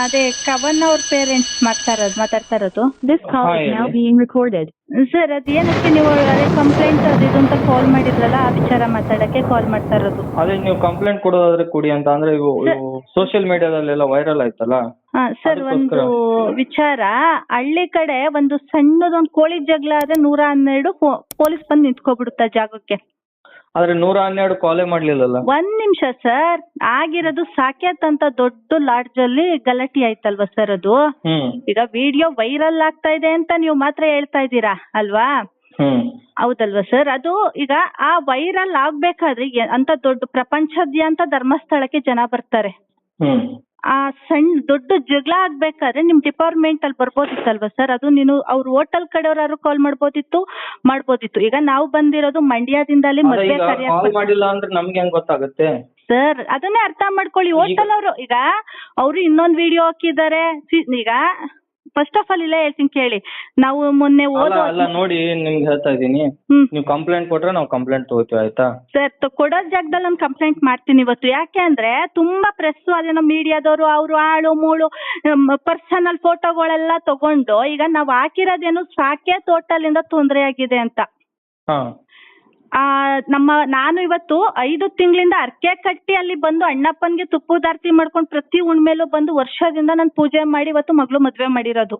ಅದೇ ಕವನ್ ಅವ್ರ ಪೇರೆಂಟ್ಸ್ ಮಾಡ್ತಾ ಇರೋದು ಮಾತಾಡ್ತಾ ಇರೋದು This call is now being recorded. Sir ಅದೇನಕ್ಕೆ ನೀವು ಅದೇ ಕಂಪ್ಲೇಂಟ್ ಅದು ಇದು ಅಂತ ಕಾಲ್ ಮಾಡಿದ್ರಲ್ಲ ಆ ವಿಚಾರ ಮಾತಾಡಕ್ಕೆ ಕಾಲ್ ಮಾಡ್ತಾ ಇರೋದು ಅದೇ ನೀವು ಕಂಪ್ಲೇಂಟ್ ಕೊಡೋದಾದ್ರೆ ಕೊಡಿ ಅಂತ ಅಂದ್ರೆ ಇವು ಸೋಷಿಯಲ್ ಮೀಡಿಯಾದಲ್ಲೆಲ್ಲ ವೈರಲ್ ಆಯ್ತಲ್ಲ? ಹಾ ಸರ್ ಒಂದು ವಿಚಾರ ಹಳ್ಳಿ ಕಡೆ ಒಂದು ಸಣ್ಣದೊಂದು ಕೋಳಿ ಜಗಳ ಆದ್ರೆ ನೂರ ಹನ್ನೆರಡು ಪೊಲೀಸ್ ಬಂದು ನಿಂತ್ಕೊಬಿಡುತ್ತೆ ಆ ಜಾಗಕ್ಕೆ. ಆದ್ರೆ ನೂರ ಹನ್ನೆರಡು ಕಾಲೇ ಮಾಡ್ಲಿಲ್ಲಲ್ಲ? ಒಂದ್ ನಿಮಿಷ ಸರ್. ಆಗಿರೋದು ಸಾಕೇತ್ ಅಂತ ದೊಡ್ಡ ಲಾಡ್ಜ್ ಅಲ್ಲಿ ಗಲಾಟೆ ಆಯ್ತಲ್ವಾ ಸರ್ ಅದು? ಹ್ಮ್. ಈಗ ವಿಡಿಯೋ ವೈರಲ್ ಆಗ್ತಾ ಇದೆ ಅಂತ ನೀವು ಮಾತ್ರ ಹೇಳ್ತಾ ಇದ್ದೀರಾ ಅಲ್ವಾ? ಹ್ಮ್. ಹೌದಲ್ವಾ ಸರ್? ಅದು ಈಗ ಆ ವೈರಲ್ ಆಗ್ಬೇಕಾದ್ರೆ ಎ- ಅಂತ ದೊಡ್ಡ ಪ್ರಪಂಚದ್ಯಂತ ಧರ್ಮಸ್ಥಳಕ್ಕೆ ಜನ ಬರ್ತಾರೆ. ಹ್ಮ್. ಸಣ್ಣ ದೊಡ್ಡ ಜಗಳ ಆಗ್ಬೇಕಾದ್ರೆ ನಿಮ್ ಡಿಪಾರ್ಟ್ಮೆಂಟ್ ಅಲ್ಲಿ ಬರ್ಬೋದಿತ್ತಲ್ವಾ ಸರ್ ಅದು ನೀನು ಅವ್ರ ಹೋಟೆಲ್ ಕಡೆಯವ್ರು ಕಾಲ್ ಮಾಡ್ಬೋದಿತ್ತು ಮಾಡ್ಬೋದಿತ್ತು. ಈಗ ನಾವು ಬಂದಿರೋದು ಮಂಡ್ಯದಿಂದ ಅಲ್ಲಿ ಅದೇ ಮದ್ವೆ ಈಗ ಕರಿಯಕ್ ಮಾಡಿಲ್ಲ ಅಂದ್ರೆ ನಮ್ಗೆ ಹೆಂಗ್ ಗೊತ್ತಾಗುತ್ತೆ? ಸರ್ ಅದನ್ನೇ ಅರ್ಥ ಮಾಡ್ಕೊಳ್ಳಿ. ಹೋಟೆಲ್ ಅವರು ಈಗ ಅವರು ಇನ್ನೊಂದ್ ವಿಡಿಯೋ ಹಾಕಿದ್ದಾರೆ. ಸಿ- ಈಗ ಫಸ್ಟ್ ಆಫ್ ಆಲ್ ಇಲ್ಲ ಹೇಳ್ತೀನಿ ಕೇಳಿ. ನಾವು ಮೊನ್ನೆ ಅಲ್ಲ ಓದೋ ಅಲ್ಲ ನೋಡಿ ನಿಮ್ಗೆ ಹೇಳ್ತಾ ಇದೀನಿ ಹ್ಮ್. ನೀವು ಕಂಪ್ಲೇಂಟ್ ಕೊಟ್ರೆ ನಾವು ಕಂಪ್ಲೇಂಟ್ ತಗೋತೀವಿ ಆಯ್ತಾ? ಸರ್ ತ- ಕೊಡೋ ಜಾಗದಲ್ಲಿ ನಾನು ಕಂಪ್ಲೇಂಟ್ ಮಾಡ್ತೀನಿ ಇವತ್ತು. ಯಾಕೆ ಅಂದ್ರೆ ತುಂಬಾ ಪ್ರೆಸ್ ಅದೇನೋ ಮೀಡಿಯಾದವರು ಅವರು ಆಳು ಮೂಳು ಪರ್ಸನಲ್ ಫೋಟೋಗಳೆಲ್ಲ ತಗೊಂಡು ಈಗ ನಾವು ಹಾಕಿರೋದೇನು ಸಾಕೆ ತೋಟಲಿಂದ ತೊಂದರೆ ಆಗಿದೆ ಅಂತ. ಹಾ. ಆ ನಮ್ಮ ನಾನು ಇವತ್ತು ಐದು ತಿಂಗಳಿಂದ ಅರ್ಕೆ ಕಟ್ಟಿ ಅಲ್ಲಿ ಬಂದು ಅಣ್ಣಪ್ಪನ್ಗೆ ತುಪ್ಪದಾರ್ತಿ ಮಾಡ್ಕೊಂಡು ಪ್ರತಿ ಉಣ್ಮೇಲೂ ಬಂದು ವರ್ಷದಿಂದ ನಾನು ಪೂಜೆ ಮಾಡಿ ಇವತ್ತು ಮಗಳು ಮದ್ವೆ ಮಾಡಿರೋದು.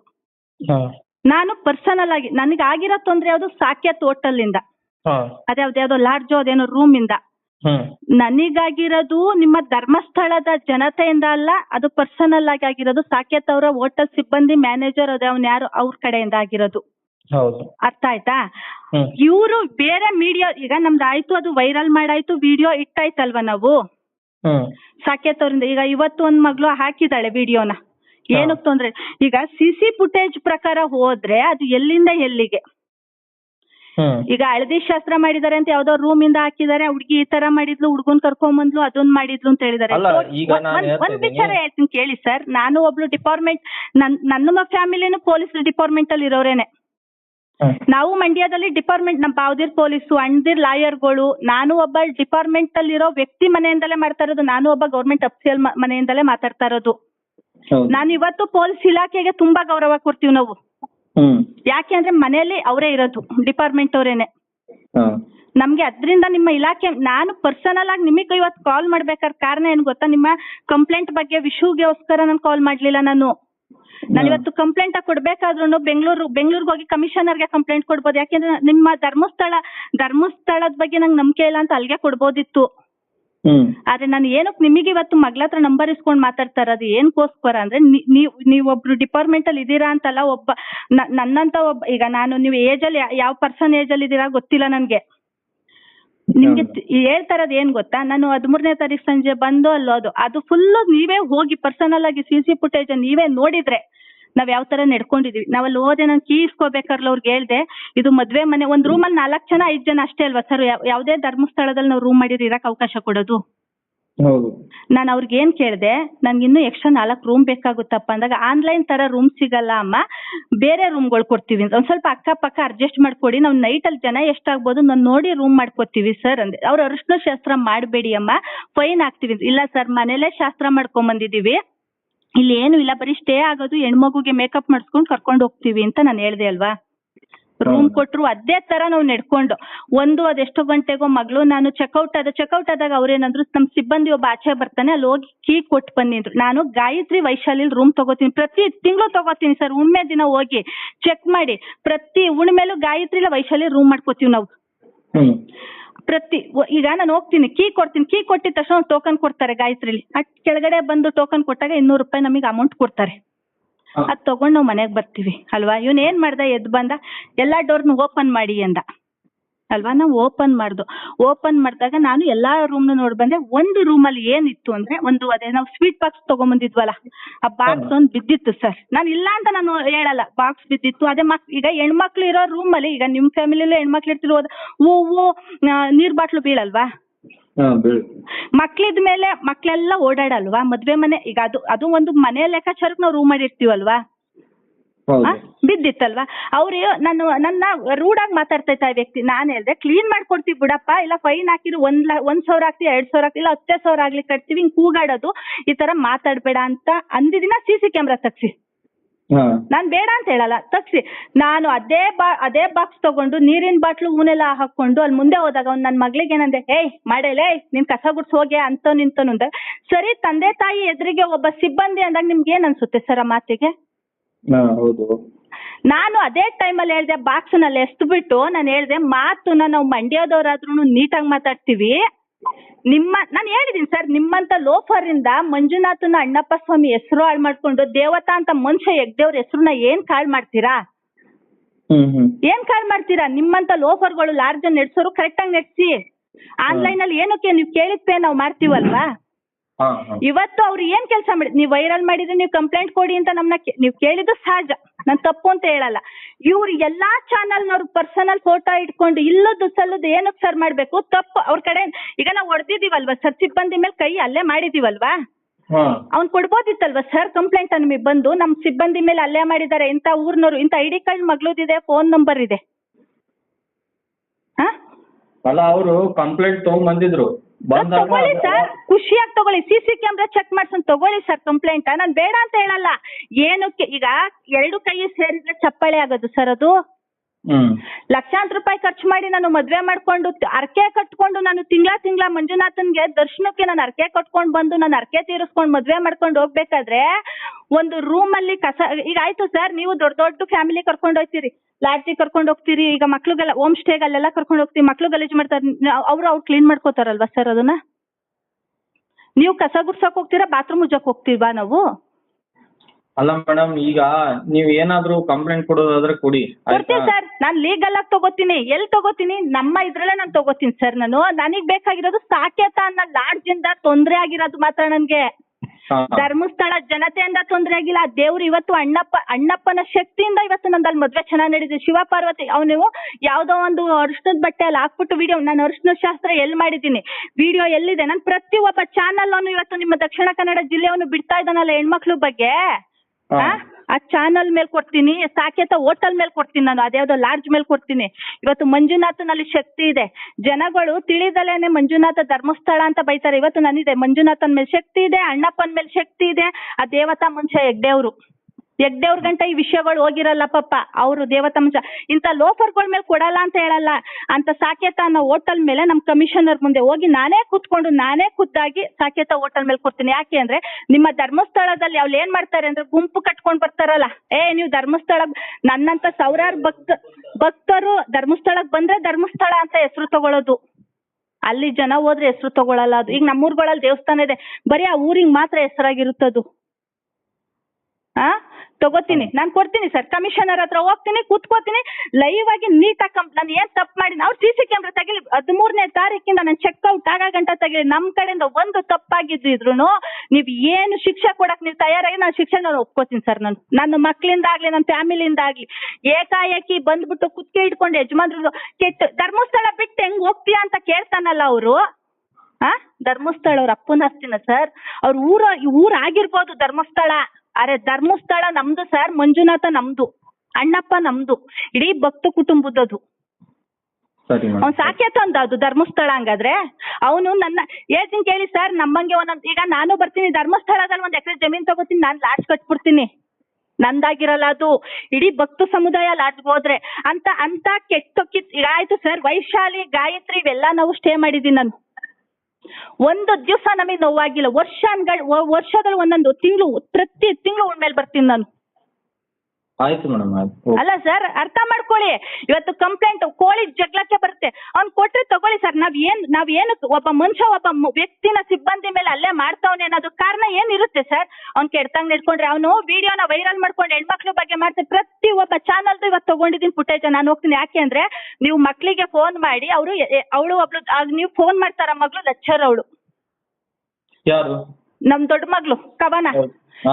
ನಾನು ಪರ್ಸನಲ್ ಆಗಿ ನನಗೆ ಆಗಿರೋ ತೊಂದ್ರೆ ಯಾವುದು? ಸಾಕೇತ್ ಅದೇ ಅದ್ಯಾವ್ದು ಲಾಡ್ಜು ಅದೇನೋ ರೂಮ್ ಇಂದ ನನಗಾಗಿರೋದು ನಿಮ್ಮ ಧರ್ಮಸ್ಥಳದ ಜನತೆಯಿಂದ ಅಲ್ಲ ಅದು ಪರ್ಸನಲ್ ಆಗಿ ಆಗಿರೋದು. ಸಾಕೇತ್ ಅವರ ಹೋಟೆಲ್ ಸಿಬ್ಬಂದಿ ಮ್ಯಾನೇಜರ್ ಅದೇ ಅವ್ನ ಯಾರು? ಅವ್ರ ಕಡೆಯಿಂದ ಆಗಿರೋದು. ಹೌದು. ಅರ್ಥ ಆಯ್ತಾ? ಹ್ಮ್. ಇವರು ಬೇರೆ ಮೀಡಿಯಾ ಈಗ ನಮ್ದು ಆಯ್ತು ಅದು ವೈರಲ್ ಮಾಡಾಯ್ತು ವಿಡಿಯೋ ಇಟ್ಟಾಯ್ತಲ್ವ ನಾವು? ಹ್ಮ್. ಸಾಕೇತ್ ಅವರಿಂದ ಈಗ ಇವತ್ತು ಒಂದ್ ಮಗ್ಳು ಹಾಕಿದಾಳೆ ವಿಡಿಯೋನ ಏನಕ್ಕೆ ತೊಂದ್ರೆ? ಈಗ ಸಿಸಿ ಸಿ ಫುಟೇಜ್ ಪ್ರಕಾರ ಹೋದ್ರೆ ಅದು ಎಲ್ಲಿಂದ ಎಲ್ಲಿಗೆ? ಹ್ಮ್. ಈಗ ಹಳದಿ ಶಾಸ್ತ್ರ ಮಾಡಿದಾರೆ ಅಂತ ಯಾವ್ದೋ ರೂಮ್ ಇಂದ ಹಾಕಿದಾರೆ ಹುಡುಗಿ ಈ ತರ ಮಾಡಿದ್ಲು ಹುಡ್ಗನ್ ಕರ್ಕೊಂಡ್ ಬಂದ್ಲು ಅದೊಂದ್ ಮಾಡಿದ್ಲು ಅಂತ ಹೇಳಿದಾರೆ. ಅಲ್ಲ, So, ಈಗ ಒಂದ್- ನಾನ್ ಒಂದ್- ಹೇಳ್ತಾ ಒಂದ್ ಇದ್ದೀನಿ. ವಿಚಾರ ಹೇಳ್ತೀನಿ ಕೇಳಿ ಸರ್. ನಾನು ಒಬ್ಳು ಡಿಪಾರ್ಟ್ಮೆಂಟ್ ನನ್ ನನ್ನ ಫ್ಯಾಮಿಲಿನೂ ಪೊಲೀಸ್ ಡಿಪಾರ್ಟ್ಮೆಂಟ್ ಅಲ್ಲಿ ಇರೋರೇನೆ. ನಾವು ಮಂಡ್ಯದಲ್ಲಿ ಡಿಪಾರ್ಟ್ಮೆಂಟ್ ನಮ್ಮ ಬಾವದಿರ್ ಪೊಲೀಸು ಅಣ್ದಿರ್ ಲಾಯರ್ಗಳು ನಾನು ಒಬ್ಬ ಡಿಪಾರ್ಟ್ಮೆಂಟ್ ಅಲ್ಲಿರೋ ವ್ಯಕ್ತಿ ಮನೆಯಿಂದಲೇ ಮಾಡ್ತಾ ಇರೋದು ನಾನು ಒಬ್ಬ ಗೌರ್ಮೆಂಟ್ ಅಫಿಸಿಯಲ್ ಮನೆಯಿಂದಲೇ ಮಾತಾಡ್ತಾ ಇರೋದು. ನಾನು ಇವತ್ತು ಪೊಲೀಸ್ ಇಲಾಖೆಗೆ ತುಂಬಾ ಗೌರವ ಕೊಡ್ತೀವಿ ನಾವು. ಯಾಕೆ ಅಂದ್ರೆ ಮನೆಯಲ್ಲಿ ಅವರೇ ಇರೋದು ಡಿಪಾರ್ಟ್ಮೆಂಟ್ ಅವರೇನೆ. ನಮ್ಗೆ ಅದರಿಂದ ನಿಮ್ಮ ಇಲಾಖೆ ನಾನು ಪರ್ಸನಲ್ ಆಗಿ ನಿಮಗೆ ಇವತ್ತು ಕಾಲ್ ಮಾಡ್ಬೇಕಾದ್ರೆ ಕಾರಣ ಏನು ಗೊತ್ತಾ? ನಿಮ್ಮ ಕಂಪ್ಲೇಂಟ್ ಬಗ್ಗೆ ವಿಷಯಗೋಸ್ಕರ ನಾನು ಕಾಲ್ ಮಾಡ್ಲಿಲ್ಲ ನಾನು. ನಾನು ಇವತ್ತು ಕಂಪ್ಲೇಂಟ್ ಕೊಡ್ಬೇಕಾದ್ರೂ ಬೆಂಗಳೂರು ಬೆಂಗಳೂರಿಗೆ ಹೋಗಿ ಕಮಿಷನರ್ಗೆ ಕಂಪ್ಲೇಂಟ್ ಕೊಡ್ಬೋದು. ಯಾಕೆಂದ್ರೆ ನಿಮ್ಮ ಧರ್ಮಸ್ಥಳ ಧರ್ಮಸ್ಥಳದ ಬಗ್ಗೆ ನಂಗೆ ನಂಬಿಕೆ ಇಲ್ಲ ಅಂತ ಅಲ್ಲಿಗೆ ಕೊಡ್ಬೋದಿತ್ತು. ಆದ್ರೆ ನಾನು ಏನಕ್ಕೆ ನಿಮಗೆ ಇವತ್ತು ಮಗಳ ಹತ್ರ ನಂಬರ್ ಇಸ್ಕೊಂಡು ಮಾತಾಡ್ತಾ ಇರೋದು? ಏನಕ್ಕೋಸ್ಕರ ಅಂದ್ರೆ ನೀವ್ ನೀವು ನೀವೊಬ್ರು ಡಿಪಾರ್ಟ್ಮೆಂಟ್ ಅಲ್ಲಿ ಇದೀರಾ ಅಂತಲ್ಲ ಒಬ್ಬ ನನ್ನಂತ ಒಬ್ಬ ಈಗ ನಾನು ನೀವು ಏಜ್ ಅಲ್ಲಿ ಯಾವ ಪರ್ಸನ್ ಏಜ್ ಅಲ್ಲಿ ಇದೀರಾ ಗೊತ್ತಿಲ್ಲ ನನ್ಗೆ. ನಿಮ್ಗೆ ಹೇಳ್ತಾರದ್ ಹೇಳ್ತಾ ಇರೋದು ಏನ್ ಗೊತ್ತಾ? ನಾನು ಹದಿಮೂರನೇ ತಾರೀಕು ಸಂಜೆ ಬಂದು ಅಲ್ಲೋದು. ಅದು ಫುಲ್ ನೀವೇ ಹೋಗಿ ಪರ್ಸನಲ್ ಆಗಿ ಸಿ ಸಿ ಫುಟೇಜ್ ನೀವೇ ನೋಡಿದ್ರೆ. ನಾವ್ ಯಾವ ತರ ನಡ್ಕೊಂಡಿದೀವಿ. ಅಲ್ಲಿ ಹೋದೆ ನಾನು ಕೀ ಇಸ್ಕೋಬೇಕಾರ್ಲ ಅವ್ರಿಗೆ ಹೇಳ್ದೆ ಇದು ಮದ್ವೆ ಮನೆ ಒಂದ್ ರೂಮಲ್ಲಿ ನಾಲ್ಕ್ ಜನ ಐದ್ ಜನ ಅಷ್ಟೇ ಅಲ್ವಾ ಸರ್ ಯಾವ್ದೇ ಧರ್ಮಸ್ಥಳದಲ್ಲಿ ನಾವು ರೂಮ್ ಮಾಡಿದ್ರೆ ಇರಕ್ ಅವಕಾಶ ಕೊಡೋದು? ನಾನು ಅವ್ರಿಗೆ ಏನ್ ಕೇಳ್ದೆ ನನ್ಗೆ ಇನ್ನು ಎಕ್ಸ್ಟ್ರಾ ನಾಲ್ಕು ರೂಮ್ ಬೇಕಾಗುತ್ತಪ್ಪ ಅಂದಾಗ ಆನ್ಲೈನ್ ತರ ರೂಮ್ ಸಿಗಲ್ಲ ಅಮ್ಮ. ಬೇರೆ ರೂಮ್ಗಳು ಕೊಡ್ತೀವಿ. ಅಂತ ಒಂದ್ ಸ್ವಲ್ಪ ಅಕ್ಕಪಕ್ಕ ಅಡ್ಜಸ್ಟ್ ಮಾಡ್ಕೊಡಿ. ನಾವು ನೈಟ್ ಅಲ್ಲಿ ಜನ ಎಷ್ಟಾಗ್ಬೋದು ನಾನು ನೋಡಿ ರೂಮ್ ಮಾಡ್ಕೊತೀವಿ ಸರ್ ಅಂದೆ. ಅವ್ರ ಅರಿಶಿನ ಶಾಸ್ತ್ರ ಮಾಡಬೇಡಿ ಅಮ್ಮ. ಫೈನ್ ಹಾಕ್ತೀವಿ ಇಲ್ಲ ಸರ್ ಮನೇಲೆ ಶಾಸ್ತ್ರ ಮಾಡ್ಕೊಂಡ್ ಬಂದಿದೀವಿ ಇಲ್ಲಿ ಏನು ಇಲ್ಲ ಬರೀ ಸ್ಟೇ ಆಗೋದು ಹೆಣ್ಮಗುಗೆ ಮೇಕಪ್ ಮಾಡಿಸ್ಕೊಂಡು ಕರ್ಕೊಂಡು ಹೋಗ್ತೀವಿ ಅಂತ ನಾನು ಹೇಳ್ದೆ ಅಲ್ವಾ? ರೂಮ್ ಕೊಟ್ರು ಅದೇ ತರ ನಾವು ನಡ್ಕೊಂಡು ಒಂದು ಅದೆಷ್ಟೋ ಗಂಟೆಗೋ ಮಗಳು ನಾನು ಚೆಕ್ಔಟ್ ಆದ ಚೆಕ್ಔಟ್ ಆದಾಗ ಅವ್ರೇನಂದ್ರು ನಮ್ ಸಿಬ್ಬಂದಿ ಒಬ್ಬ ಆಚೆ ಬರ್ತಾನೆ ಅಲ್ಲಿ ಹೋಗಿ ಕೀ ಕೊಟ್ಟು ಬಂದಿದ್ರು ನಾನು ಗಾಯತ್ರಿ ವೈಶಾಲಿ ರೂಮ್ ತಗೋತೀನಿ ಪ್ರತಿ ತಿಂಗಳು ತಗೋತೀನಿ ಸರ್ ಉಣ್ಮೆ ದಿನ ಹೋಗಿ ಚೆಕ್ ಮಾಡಿ ಪ್ರತಿ ಉಣ್ಮೇಲೂ ಇಲ್ಲ ವೈಶಾಲಿ ರೂಮ್ ಮಾಡ್ಕೋತೀವಿ ನಾವು. ಪ್ರತಿ ಈಗ ನಾನು ಹೋಗ್ತೀನಿ ಕೀ ಕೊಡ್ತೀನಿ ಕೀ ಕೊಟ್ಟಿದ ತಕ್ಷಣ ಟೋಕನ್ ಕೊಡ್ತಾರೆ ಗಾಯತ್ರಿಲಿ. ಅಟ್ ಕೆಳಗಡೆ ಬಂದು ಟೋಕನ್ ಕೊಟ್ಟಾಗ ಇನ್ನೂರು ರೂಪಾಯಿ ನಮಗೆ ಅಮೌಂಟ್ ಕೊಡ್ತಾರೆ. ಅದ್ ತಗೊಂಡ್ ನಾವು ಮನೆಗ್ ಬರ್ತೀವಿ, ಅಲ್ವಾ? ಇವನ್ ಏನ್ ಮಾಡ್ದ, ಎದ್ ಬಂದ, ಎಲ್ಲಾ ಡೋರ್ನು ಓಪನ್ ಮಾಡಿ ಅಂದ. ಅಲ್ವಾ? ನಾವು ಓಪನ್ ಮಾಡ್ದು. ಓಪನ್ ಮಾಡಿದಾಗ ನಾನು ಎಲ್ಲಾ ರೂಮ್ ನೋಡ್ ಬಂದೆ. ಒಂದು ರೂಮ್ ಅಲ್ಲಿ ಏನಿತ್ತು ಅಂದ್ರೆ ಒಂದು ಅದೇ ನಾವು ಸ್ವೀಟ್ ಬಾಕ್ಸ್ ತಗೊಂಬಂದಿದ್ವಲ್ಲ ಆ ಬಾಕ್ಸ್ ಒಂದು ಬಿದ್ದಿತ್ತು ಸರ್ ನಾನು ಇಲ್ಲ ಅಂತ ನಾನು ಹೇಳಲ್ಲ. ಬಾಕ್ಸ್ ಬಿದ್ದಿತ್ತು. ಅದೇ ಮಕ್ ಈಗ ಹೆಣ್ಮಕ್ಳು ಇರೋ ರೂಮ್ ಅಲ್ಲಿ ಈಗ ನಿಮ್ ಫ್ಯಾಮಿಲಿ ಹೆಣ್ಮಕ್ಳು ಇರ್ತಿರೋ ಹೂವು ನೀರ್ ಬಾಟ್ಲು ಬೀಳಲ್ವಾ? ಮಕ್ಳಿದ ಮೇಲೆ ಮಕ್ಳೆಲ್ಲ ಓಡಾಡಲ್ವಾ? ಮದ್ವೆ ಮನೆ ಈಗ ಅದು ಅದು ಒಂದು ಮನೆ ಲೆಕ್ಕಾಚಾರಕ್ಕೆ ನಾವು ರೂಮ್ ಮಾಡಿರ್ತೀವಲ್ವಾ? ಬಿದ್ದಿತ್ತಲ್ವಾ? ಅವ್ರು ನಾನು ನನ್ನ ರೂಢಾಗಿ ಮಾತಾಡ್ತಾ ಇದ್ದ ವ್ಯಕ್ತಿ ನಾನು ಹೇಳ್ದೆ ಕ್ಲೀನ್ ಮಾಡ್ಕೊಡ್ತೀವಿ ಬಿಡಪ್ಪ ಇಲ್ಲ ಫೈನ್ ಹಾಕಿದ್ರು ಒಂದ್ ಲಾ ಒಂದ್ ಸಾವಿರ ಹಾಕ್ತಿ ಎರಡ್ ಸಾವಿರ ಹಾಕ್ತಿಲ್ಲ ಹತ್ತೇ ಸಾವಿರ ಆಗ್ಲಿ ಕಟ್ತೀವಿ ಹಿಂಗ್ ಕೂಗಾಡೋದು ಈ ತರ ಮಾತಾಡ್ಬೇಡ ಅಂತ ಅಂದಿದಿನ ಸಿ ಸಿ ಕ್ಯಾಮ್ರಾ ತಗ್ಸಿ. ನಾನ್ ಬೇಡ ಅಂತ ಹೇಳಲ್ಲ ತಗ್ಸಿ. ನಾನು ಅದೇ ಬಾ ಅದೇ ಬಾಕ್ಸ್ ತಗೊಂಡು ನೀರಿನ ಬಾಟ್ಲು ಹೂನೆಲ್ಲ ಹಾಕೊಂಡು ಅಲ್ಲಿ ಮುಂದೆ ಹೋದಾಗ ಅವ್ನು ನನ್ನ ಮಗಳಿಗೆ ಏನಂದೆ ಏಯ್ ಮಾಡೇಲೇ ನೀನ್ ಕಸ ಗುಡ್ಸ್ ಹೋಗಿ ಅಂತ ನಿಂತನು ಅಂದ್ರೆ ಸರಿ ತಂದೆ ತಾಯಿ ಎದುರಿಗೆ ಒಬ್ಬ ಸಿಬ್ಬಂದಿ ಅಂದಾಗ ನಿಮ್ಗೆ ಏನ್ ಅನ್ಸುತ್ತೆ ಸರ್ ಆ ಮಾತಿಗೆ? ಹಾ ಹೌದು. ನಾನು ಅದೇ ಟೈಮಲ್ಲಿ ಹೇಳ್ದೆ ಬಾಕ್ಸ್ನಲ್ಲಿ ಎಸ್ದು ಬಿಟ್ಟು ನಾನು ಹೇಳ್ದೆ ಮಾತು ನಾವು ಮಂಡ್ಯದವರಾದ್ರೂ ನೀಟಾಗಿ ಮಾತಾಡ್ತೀವಿ. ನಿಮ್ಮ ನಾನು ಹೇಳಿದೀನಿ ಸರ್ ನಿಮ್ಮಂತ ಲೋಫರ್ ಇಂದ ಮಂಜುನಾಥನ ಅಣ್ಣಪ್ಪ ಸ್ವಾಮಿ ಹೆಸರು ಹಾಳು ಮಾಡ್ಕೊಂಡು ದೇವತಾ ಅಂತ ಮನುಷ್ಯ ಯಗ್ದೇವ್ರ ಹೆಸರನ್ನ ಏನ್ ಕಾಳ್ ಮಾಡ್ತೀರಾ? ಹ್ಮ್ ಹ್ಮ್. ಏನ್ ಕಾಳ್ ಮಾಡ್ತೀರಾ? ನಿಮ್ಮಂತ ಲೋಫರ್ಗಳು ಲಾರ್ಜ್ ನಡೆಸೋರು ಕರೆಕ್ಟ್ ಆಗಿ ನಡೆಸಿ. ಆನ್ಲೈನ್ ಅಲ್ಲಿ ಏನಕ್ಕೆ ನೀವು ಕೇಳಿದ್ ಪೇ ನಾವು ಮಾಡ್ತೀವಲ್ವಾ? ಇವತ್ತು ಅವ್ರು ಏನ್ ಕೆಲಸ ಮಾಡಿದ್ರು ನೀವು ವೈರಲ್ ಮಾಡಿದ್ರೆ ನೀವು ಕಂಪ್ಲೇಂಟ್ ಕೊಡಿ ಅಂತ ನಮ್ನ ನೀವು ಕೇಳಿದ್ದು ಸಹಜ. ನಾನು ತಪ್ಪು ಅಂತ ಹೇಳಲ್ಲ. ಇವ್ರು ಎಲ್ಲಾ ಚಾನಲ್ನವ್ರು ಪರ್ಸನಲ್ ಫೋಟೋ ಇಟ್ಕೊಂಡು ಇಲ್ಲದ್ದು ಸಲ್ಲದ್ದು ಏನಕ್ಕೆ ಸರ್ ಮಾಡ್ಬೇಕು? ತಪ್ಪು. ಅವ್ರ ಕಡೆ ಈಗ ನಾವು ಹೊಡೆದಿದೀವಲ್ವಾ ಸರ್ ಸಿಬ್ಬಂದಿ ಮೇಲೆ ಕೈ ಅಲ್ಲೇ ಮಾಡಿದೀವಲ್ವಾ ಅವ್ನ್ ಕೊಡ್ಬೋದಿತ್ತಲ್ವಾ ಸರ್ ಕಂಪ್ಲೇಂಟ್ ನಮಗೆ ಬಂದು? ನಮ್ ಸಿಬ್ಬಂದಿ ಮೇಲೆ ಅಲ್ಲೇ ಮಾಡಿದ್ದಾರೆ. ಇಂಥ ಊರ್ನವ್ರು ಇಂಥ ಐ ಡಿ ಕಾರ್ಡ್ ಮಗಳದಿದೆ ಫೋನ್ ನಂಬರ್ ಇದೆ. ಅಲ್ಲ ಅವರು ಕಂಪ್ಲೇಂಟ್ ತಗೊಂಡ್ ಬಂದಿದ್ರು ತಗೊಳ್ಳಿ ಸರ್. ಖುಷಿಯಾಗಿ ತಗೊಳ್ಳಿ. ಸಿ ಸಿ ಕ್ಯಾಮ್ರಾ ಚೆಕ್ ಮಾಡ್ಸೊಂಡ್ ತಗೊಳ್ಳಿ ಸರ್ ಕಂಪ್ಲೇಂಟ್ ನಾನು ಬೇಡ ಅಂತ ಹೇಳಲ್ಲ. ಏನಕ್ಕೆ ಈಗ ಎರಡು ಕೈ ಸೇರಿದ್ರೆ ಚಪ್ಪಾಳೆ ಆಗೋದು ಸರ್ ಅದು? ಲಕ್ಷಾಂತರ ರೂಪಾಯಿ ಖರ್ಚು ಮಾಡಿ ನಾನು ಮದ್ವೆ ಮಾಡ್ಕೊಂಡು ಅರ್ಕೆ ಕಟ್ಕೊಂಡು ನಾನು ತಿಂಗಳ ತಿಂಗಳ ಮಂಜುನಾಥನ್ಗೆ ದರ್ಶನಕ್ಕೆ ನಾನು ಅರ್ಕೆ ಕಟ್ಕೊಂಡು ಬಂದು ನಾನು ಅರ್ಕೆ ತೀರಿಸ್ಕೊಂಡು ಮದ್ವೆ ಮಾಡ್ಕೊಂಡು ಹೋಗ್ಬೇಕಾದ್ರೆ ಒಂದು ರೂಮ್ ಅಲ್ಲಿ ಕಸ ಈಗ ಆಯ್ತು ಸರ್ ನೀವು ದೊಡ್ಡ ದೊಡ್ಡ ಫ್ಯಾಮಿಲಿ ಕರ್ಕೊಂಡು ಹೋಗ್ತೀರಿ ಲಾಡ್ಜಿಗೆ ಕರ್ಕೊಂಡು ಹೋಗ್ತೀರಿ? ಈಗ ಮಕ್ಳಿಗೆಲ್ಲ ಹೋಮ್ ಸ್ಟೇಗೆ ಅಲ್ಲೆಲ್ಲ ಕರ್ಕೊಂಡು ಹೋಗ್ತೀವಿ ಮಕ್ಳು ಗಲೀಜು ಮಾಡ್ತಾರೆ. ಅವ್ರು ಅವ್ರು ಕ್ಲೀನ್ ಮಾಡ್ಕೋತಾರಲ್ವಾ ಸರ್ ಅದನ್ನ? ನೀವು ಕಸ ಗುಡ್ಸಕ್ ಹೋಗ್ತೀರಾ? ಬಾತ್ರೂಮ್ ಉಜ್ಜಕ್ ಹೋಗ್ತೀವಾ ನಾವು? ಅಲ್ಲ ಮೇಡಮ್ ಈಗ ನೀವ್ ಏನಾದ್ರು ಕಂಪ್ಲೇಂಟ್ ಕೊಡೋದಾದ್ರೆ ಕೊಡಿ. ಆಯ್ತಾ? ಕೊಡ್ತೀನಿ ಸರ್ ನಾನು ಲೀಗಲ್ ಆಗಿ ತಗೋತೀನಿ. ಎಲ್ಲಿ ತಗೋತೀನಿ? ನಮ್ಮ ಇದ್ರಲ್ಲೇ ನಾನು ತಗೋತೀನಿ ಸರ್ ನಾನು. ನನಗ್ ಬೇಕಾಗಿರೋದು ಸಾಕೇತ ಅನ್ನೋ ಲಾಡ್ಜಿಂದ ಇಂದ ತೊಂದ್ರೆ ಆಗಿರೋದು ಮಾತ್ರ ನನ್ಗೆ. ಧರ್ಮಸ್ಥಳ ಜನತೆಯಿಂದ ತೊಂದರೆ ಆಗಿಲ್ಲ. ಆ ದೇವ್ರು ಇವತ್ತು ಅಣ್ಣಪ್ಪ, ಅಣ್ಣಪ್ಪನ ಶಕ್ತಿಯಿಂದ ಇವತ್ತು ನಂದಲ್ಲಿ ಮದ್ವೆ ಚೆನ್ನಾಗಿ ನಡೆದಿದೆ. ಶಿವ ಪಾರ್ವತಿ ಅವನು ಯಾವ್ದೋ ಒಂದು ಅರ್ಶನದ ಬಟ್ಟೆ ಅಲ್ಲಿ ಹಾಕ್ಬಿಟ್ಟು ವಿಡಿಯೋ ನಾನು ಅರ್ಶನ ಶಾಸ್ತ್ರ ಎಲ್ಲಿ ಮಾಡಿದ್ದೀನಿ? ವಿಡಿಯೋ ಎಲ್ಲಿದೆ? ನಾನು ಪ್ರತಿ ಒಬ್ಬ ಚಾನಲ್ ಅವನು ಇವತ್ತು ನಿಮ್ಮ ದಕ್ಷಿಣ ಕನ್ನಡ ಜಿಲ್ಲೆಯವನು ಬಿಡ್ತಾ ಇದ್ದಾನಲ್ಲ ಹೆಣ್ಮಕ್ಳು ಬಗ್ಗೆ. ಆ? ಚಾನಲ್ ಮೇಲೆ ಕೊಡ್ತೀನಿ, ಸಾಕೇತ ಹೋಟೆಲ್ ಮೇಲೆ ಕೊಡ್ತೀನಿ ನಾನು, ಅದ್ಯಾವ್ದೋ ಲಾಡ್ಜ್ ಮೇಲೆ ಕೊಡ್ತೀನಿ. ಇವತ್ತು ಮಂಜುನಾಥನಲ್ಲಿ ಶಕ್ತಿ ಇದೆ. ಜನಗಳು ತಿಳಿದಲೇನೆ ಮಂಜುನಾಥ ಧರ್ಮಸ್ಥಳ ಅಂತ ಬೈತಾರೆ. ಇವತ್ತು ನನಿದೆ ಮಂಜುನಾಥನ ಮೇಲೆ ಶಕ್ತಿ ಇದೆ, ಅಣ್ಣಪ್ಪನ ಮೇಲೆ ಶಕ್ತಿ ಇದೆ, ಆ ದೇವತಾ ಮನುಷ್ಯ ಹೆಗ್ದೇವ್ರು ಹೆಗ್ದೇವ್ರ ಗಂಟ ಈ ವಿಷಯಗಳು ಹೋಗಿರಲ್ಲ ಪಾಪ. ಅವರು ದೇವತಾ ಮನುಷ್ಯ ಇಂಥ ಲೋಫರ್ಗಳ ಮೇಲೆ ಕೊಡಲ್ಲ ಅಂತ ಹೇಳಲ್ಲ. ಅಂತ ಸಾಕೇತ ಅನ್ನೋ ಹೋಟೆಲ್ ಮೇಲೆ ನಮ್ಮ ಕಮಿಷನರ್ ಮುಂದೆ ಹೋಗಿ ನಾನೇ ಕೂತ್ಕೊಂಡು ನಾನೇ ಖುದ್ದಾಗಿ ಸಾಕೇತ ಹೋಟೆಲ್ ಮೇಲೆ ಕೊಡ್ತೀನಿ. ಯಾಕೆ ಅಂದ್ರೆ ನಿಮ್ಮ ಧರ್ಮಸ್ಥಳದಲ್ಲಿ ಅವ್ರು ಏನ್ ಮಾಡ್ತಾರೆ ಅಂದ್ರೆ ಗುಂಪು ಕಟ್ಕೊಂಡ್ ಬರ್ತಾರಲ್ಲ. ಏ, ನೀವು ಧರ್ಮಸ್ಥಳ ನನ್ನಂತ ಸಾವಿರಾರು ಭಕ್ತ, ಭಕ್ತರು ಧರ್ಮಸ್ಥಳಕ್ ಬಂದ್ರೆ ಧರ್ಮಸ್ಥಳ ಅಂತ ಹೆಸರು ತಗೊಳ್ಳೋದು ಅಲ್ಲಿ ಜನ ಹೋದ್ರೆ ಹೆಸರು ತಗೊಳಲ್ಲ ಅದು. ಈಗ ನಮ್ಮೂರ್ಗಳಲ್ಲಿ ದೇವಸ್ಥಾನ ಇದೆ. ಬರೀ ಆ ಊರಿಗೆ ಮಾತ್ರ ಹೆಸರಾಗಿರುತ್ತದು. ಆ? ತಗೋತೀನಿ. ನಾನು ಕೊಡ್ತೀನಿ ಸರ್. ಕಮಿಷನರ್ ಹತ್ರ ಹೋಗ್ತೀನಿ ಕೂತ್ಕೋತೀನಿ. ಲೈವ್ ಆಗಿ ನೀಟ್ ಕಂಪ್ ನಾನು ಏನ್ ತಪ್ಪು ಮಾಡಿ ಅವ್ರು ಸಿ ಸಿ ಕ್ಯಾಮ್ರಾ ತೆಗಿಲಿ. ಹದಿಮೂರನೇ ತಾರೀಕಿಂದ ನಾನು ಚೆಕ್ ಔಟ್ ಆಗ ಗಂಟ ತೆಗಿಲಿ. ನಮ್ಮ ಕಡೆಯಿಂದ ಒಂದು ತಪ್ಪಾಗಿದ್ರು ನೀವು ಏನು ಶಿಕ್ಷೆ ಕೊಡಕ್ ನೀವು ತಯಾರಾಗಿ ನಾನು ಶಿಕ್ಷೆ ನಾನು ಒಪ್ಕೋತೀನಿ ಸರ್ ನಾನು. ನನ್ನ ಮಕ್ಕಳಿಂದ ಆಗ್ಲಿ ನನ್ನ ಫ್ಯಾಮಿಲಿಯಿಂದ ಆಗ್ಲಿ. ಏಕಾಏಕಿ ಬಂದ್ಬಿಟ್ಟು ಕುತ್ತಿಗೆ ಇಟ್ಕೊಂಡು ಯಜಮಾನ್ರು ಕೆಟ್ಟ ಧರ್ಮಸ್ಥಳ ಬಿಟ್ಟು ಹೆಂಗ್ ಹೋಗ್ತೀಯಾ ಅಂತ ಕೇಳ್ತಾನಲ್ಲ ಅವರು. ಆ? ಧರ್ಮಸ್ಥಳ ಅವ್ರ ಅಪ್ಪನ ಹಸ್ತಿನ ಸರ್? ಅವ್ರ ಊರ ಊರಾಗಿರ್ಬೋದು ಧರ್ಮಸ್ಥಳ. ಅರೆ ಧರ್ಮಸ್ಥಳ ನಮ್ದು ಸರ್ ಮಂಜುನಾಥ ನಮ್ದು ಅಣ್ಣಪ್ಪ ನಮ್ದು ಇಡೀ ಭಕ್ತ ಕುಟುಂಬದದು. ಸರಿ ಅವ್ನ್ ಸಾಕೆ ತಂದ ಅಂದ ಧರ್ಮಸ್ಥಳ ಹಂಗಾದ್ರೆ? ಅವನು ನನ್ನ ಹೇಳ್ತೀನಿ ಕೇಳಿ ಸರ್ ನಮ್ಮಂಗೆ ಒಂದೊಂದ್ ಈಗ ನಾನು ಬರ್ತೀನಿ ಧರ್ಮಸ್ಥಳದಲ್ಲಿ ಒಂದ್ ಎಕರೆ ಜಮೀನ್ ತಗೋತೀನಿ ನಾನು ಲಾಡ್ಜ್ ಕಟ್ಬಿಡ್ತೀನಿ. ನಂದಾಗಿರಲ್ಲ ಅದು. ಇಡೀ ಭಕ್ತ ಸಮುದಾಯ ಲಾಡ್ಜ್ ಹೋದ್ರೆ ಅಂತ ಅಂತ ಕೆಟ್ಟ ಈಗ ಆಯ್ತು ಸರ್ ವೈಶಾಲಿ ಗಾಯತ್ರಿ ಇವೆಲ್ಲ ನಾವು ಸ್ಟೇ ಮಾಡಿದೀನಿ ನಾನು. ಒಂದು ದಿವಸ ನಮಗೆ ನೋವಾಗಿಲ್ಲ. ವರ್ಷ ವರ್ಷದಲ್ಲಿ ಒಂದೊಂದು ತಿಂಗಳು ಪ್ರತಿ ತಿಂಗಳು ಮೇಲೆ ಬರ್ತೀನಿ ನಾನು. ಆಯ್ತು ಮೇಡಮ್ ಆಯ್ತು. ಅಲ್ಲ ಸರ್ ಅರ್ಥ ಮಾಡ್ಕೊಳ್ಳಿ. ಇವತ್ತು ಕಂಪ್ಲೇಂಟ್ ಕೋಳಿ ಜಗಳಕ್ಕೆ ಬರುತ್ತೆ. ಅವ್ನ್ ಕೊಟ್ರೆ ತಗೊಳ್ಳಿ ಸರ್. ನಾವ್ ಏನ್ ನಾವ್ ಏನು ಒಬ್ಬ ಮನುಷ್ಯ ಒಬ್ಬ ಮ- ವ್ಯಕ್ತಿನ ಸಿಬ್ಬಂದಿ ಮೇಲೆ ಅಲ್ಲೇ ಮಾಡ್ತಾವನೆ ಅನ್ನೋದು ಕಾರಣ ಏನಿರುತ್ತೆ ಸರ್? ಅವ್ನ್ ಕೆಡ್ತಂಗ್ ನಡ್ಕೊಂಡ್ರೆ ಅವನು ವಿಡಿಯೋನ ವೈರಲ್ ಮಾಡ್ಕೊಂಡು ಹೆಣ್ಮಕ್ಳ ಬಗ್ಗೆ ಮಾಡ್ತಾರೆ ಪ್ರತಿ ಒಬ್ಬ ಚಾನಲ್ದು ಇವತ್ತು ತಗೊಂಡಿದ್ದೀನಿ ಫುಟೇಜ್ ನಾನು ಹೋಗ್ತೀನಿ. ಯಾಕೆ ಅಂದ್ರೆ ನೀವು ಮಕ್ಳಿಗೆ ಫೋನ್ ಮಾಡಿ ಅವರು ಅವಳು ಒಬ್ಳು ಆಗ ನೀವು ಫೋನ್ ಮಾಡ್ತಾರ ಮಗಳು ಲಚ್ಚರ್ ಅವಳು. ಯಾರು? ನಮ್ ದೊಡ್ಡ ಮಗಳು ಕವನ.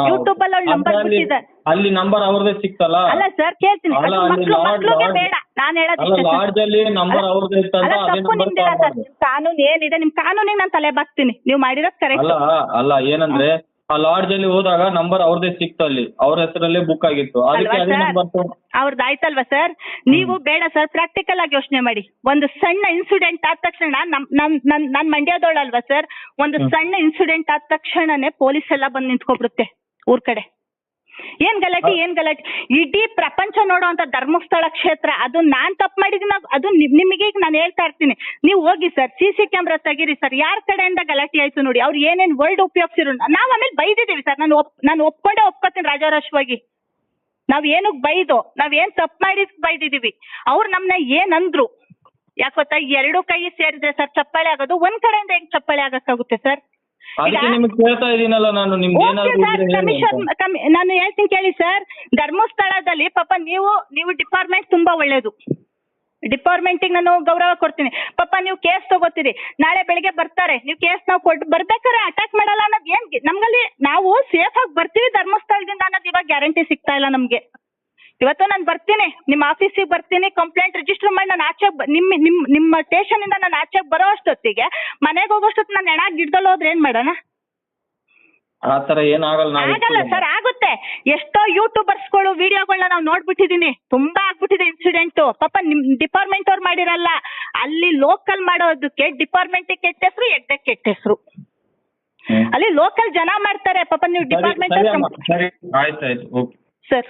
ಯೂಟ್ಯೂಬ್ ಅಲ್ಲಿ ಅವಳು ನಂಬರ್ ಬಿಟ್ಟಿದ್ದಾರೆ ಅಲ್ಲಿ ನಂಬರ್ ಅವ್ರದೇ ಸಿಕ್ತಲ್ಲ? ಅಲ್ಲ ಸರ್ ಕೇಳ್ತೀನಿ. ಅಲ್ಲ, ಅದು ಅಲ್ಲಿ ಮಕ್ಳು ಮಕ್ಳಿಗೆ ಲಾಡ್ಜ್- ಬೇಡ. ನಾನು ಹೇಳೋದು ಅಲ್ಲ ಇಷ್ಟೇ ಲಾಡ್ಜ್ ಅಲ್ಲಿ ನಂಬರ್ ಅವ್ರದ್ದು ಇತ್ತಂತ ಅದೇ ತಪ್ಪು ನಂಬರ್ ನಿಮ್ದಿಲ್ಲ ಸರ್ ನಿಮ್ ಕಾನೂನು ಏನಿದೆ ನಿಮ್ ಕಾನೂನಿಗೆ ನಾನು ತಲೆ ಬಾಗ್ತೀನಿ ನೀವು ಮಾಡಿರೋದು ಕರೆಕ್ಟ್ ಅಲ್ಲ ಅಲ್ಲ ಏನಂದ್ರೆ ಆ ಲಾಡ್ಜ್ ಅಲ್ಲಿ ಹೋದಾಗ ನಂಬರ್ ಅವ್ರದೇ ಸಿಕ್ತು ಅಲ್ಲಿ. ಅವ್ರ ಹೆಸರಲ್ಲೇ ಬುಕ್ ಆಗಿತ್ತು. ಅದಕ್ಕೆ ಅಲ್ವಾ ಅದೇ? ನಂಬರ್ ಅವ್ರದ್ದು ಆಯ್ತಲ್ವಾ ಸರ್ ನೀವು ಬೇಡ ಸರ್ ಪ್ರಾಕ್ಟಿಕಲ್ ಆಗಿ ಯೋಚನೆ ಮಾಡಿ. ಒಂದು ಸಣ್ಣ ಇನ್ಸಿಡೆಂಟ್ ಆದ ತಕ್ಷಣ ನಾನ್ ಮಂಡ್ಯದವಳಲ್ವಾ ಸರ್ ಒಂದು ಸಣ್ಣ ಇನ್ಸಿಡೆಂಟ್ ಆದ ತಕ್ಷಣನೇ ಪೊಲೀಸ್ ಎಲ್ಲ ಬಂದು ನಿಂತ್ಕೊಬಿಡುತ್ತೆ ಊರ್ ಕಡೆ. ಏನ್ ಗಲಾಟೆ ಏನ್ ಗಲಾಟೆ? ಇಡೀ ಪ್ರಪಂಚ ನೋಡುವಂತ ಧರ್ಮಸ್ಥಳ ಕ್ಷೇತ್ರ ಅದು ನಾನ್ ತಪ್ಪು ಮಾಡಿದ್ನ ಅದು ನಿಮ್- ನಿಮಗೆ ಈಗ ನಾನು ಹೇಳ್ತಾ ಇರ್ತೀನಿ. ನೀವು ಹೋಗಿ ಸರ್ ಸಿ ಸಿ ಕ್ಯಾಮ್ರಾ ತೆಗೀರಿ ಸರ್. ಯಾರ ಕಡೆಯಿಂದ ಗಲಾಟೆ ಆಯ್ತು ನೋಡಿ. ಅವ್ರು ಏನೇನ್ ವರ್ಲ್ಡ್ ಉಪಯೋಗಿಸಿರು ನಾವ್ ಆಮೇಲೆ ಬೈದಿದೀವಿ ಸರ್. ನಾನು ಒಪ್ ನಾನು ಒಪ್ಕೊಂಡೆ ಒಪ್ಕೋತೀನಿ ರಾಜಾರೋಷವಾಗಿ ನಾವ್ ಏನಕ್ ಬೈದು ನಾವ್ ಏನ್ ತಪ್ಪು ಮಾಡಿ ಬೈದಿದೀವಿ. ಅವ್ರು ನಮ್ನ ಏನ್ ಅಂದ್ರು ಯಾಕೆ ಗೊತ್ತಾ? ಎರಡು ಕೈ ಸೇರಿದ್ರೆ ಸರ್ ಚಪ್ಪಾಳೆ ಆಗೋದು ಒಂದ್ ಕಡೆಯಿಂದ ಹೆಂಗ್ ಚಪ್ಪಾಳೆ ಆಗಕ್ಕಾಗುತ್ತೆ ಸರ್? ಅದಕ್ಕೆ ಈಗ- ನಿಮ್ಗೆ ಕೇಳ್ತಾ ಇದೀನಲ್ಲ ನಾನು ನಿಮ್ಗೆ ಓಕೆ ಏನಾದ್ರು ಸರ್ ಇದ್ರೆ ಹೇಳಿ ಕಮಿಷನ್ ಅಂತ. ಕಮಿ ನಾನು ಹೇಳ್ತೀನಿ ಕೇಳಿ ಸರ್ ಧರ್ಮಸ್ಥಳದಲ್ಲಿ ಪಾಪ ನೀವು ನೀವು ಡಿಪಾರ್ಟ್ಮೆಂಟ್ ತುಂಬಾ ಒಳ್ಳೇದು. ಡಿಪಾರ್ಟ್ಮೆಂಟಿಗೆ ನಾನು ಗೌರವ ಕೊಡ್ತೀನಿ. ಪಾಪ ನೀವು ಕೇಸ್ ತಗೋತೀರಿ. ನಾಳೆ ಬೆಳಿಗ್ಗೆ ಬರ್ತಾರೆ. ನೀವು ಕೇಸ್ ನಾವು ಕೊಟ್ಟು ಬರ್ಬೇಕಾದ್ರೆ ಅಟ್ಯಾಕ್ ಮಾಡಲ್ಲ ಅನ್ನೋದು ಏನ್ ನಮ್ಗಲ್ಲಿ ನಾವು ಸೇಫ್ ಆಗಿ ಬರ್ತೀವಿ ಧರ್ಮಸ್ಥಳದಿಂದ ಅನ್ನೋದು ಇವಾಗ ಗ್ಯಾರಂಟಿ ಸಿಗ್ತಾ ಇಲ್ಲ ನಮ್ಗೆ. ಇವತ್ತು ನಾನು ಬರ್ತೀನಿ ನಿಮ್ಮ ಆಫೀಸಿಗೆ ಬರ್ತೀನಿ ಕಂಪ್ಲೇಂಟ್ ರಿಜಿಸ್ಟರ್ ಮಾಡಿ ನಾನು ಆಚೆ ನಿಮ್ಮ ನಿಮ್ಮ ನಿಮ್ಮ ಸ್ಟೇಷನ್ ಇಂದ ನಾನು ಆಚೆ ಬರೋ ಅಷ್ಟೊತ್ತಿಗೆ ಮನೆಗೆ ಹೋಗೋಷ್ಟೊತ್ತು ನಾನು ಹೆಣ ಗಿಡದಲ್ಲಿ ಹೋದ್ರೆ ಏನ್ ಮಾಡೋಣ? ಆ ತರ ಏನಾಗಲ್ಲ ನಾವು ಆಗಲ್ಲ ಸರ್ ಆಗುತ್ತೆ. ಎಷ್ಟೋ ಯೂಟ್ಯೂಬರ್ಸ್ಗಳು ವಿಡಿಯೋಗಳನ್ನ ನಾವು ನೋಡ್ಬಿಟ್ಟಿದೀನಿ. ತುಂಬಾ ಆಗ್ಬಿಟ್ಟಿದೆ ಇನ್ಸಿಡೆಂಟ್ ಪಾಪ ನಿಮ್ ಡಿಪಾರ್ಟ್ಮೆಂಟ್ ಅವ್ರು ಮಾಡಿರಲ್ಲ. ಅಲ್ಲಿ ಲೋಕಲ್ ಮಾಡೋದಕ್ಕೆ ಡಿಪಾರ್ಟ್ಮೆಂಟ್ ಕೆಟ್ಟ ಹೆಸರು ಎಡ್ಡೆ ಕೆಟ್ಟ ಹೆಸರು. ಅಲ್ಲಿ ಲೋಕಲ್ ಜನ ಮಾಡ್ತಾರೆ. ಪಾಪ ನೀವು ಡಿಪಾರ್ಟ್ಮೆಂಟ್ ಸರಿ ಸರಿ. ಆಯ್ತು ಆಯ್ತು. ಓಕೆ. ಸರ್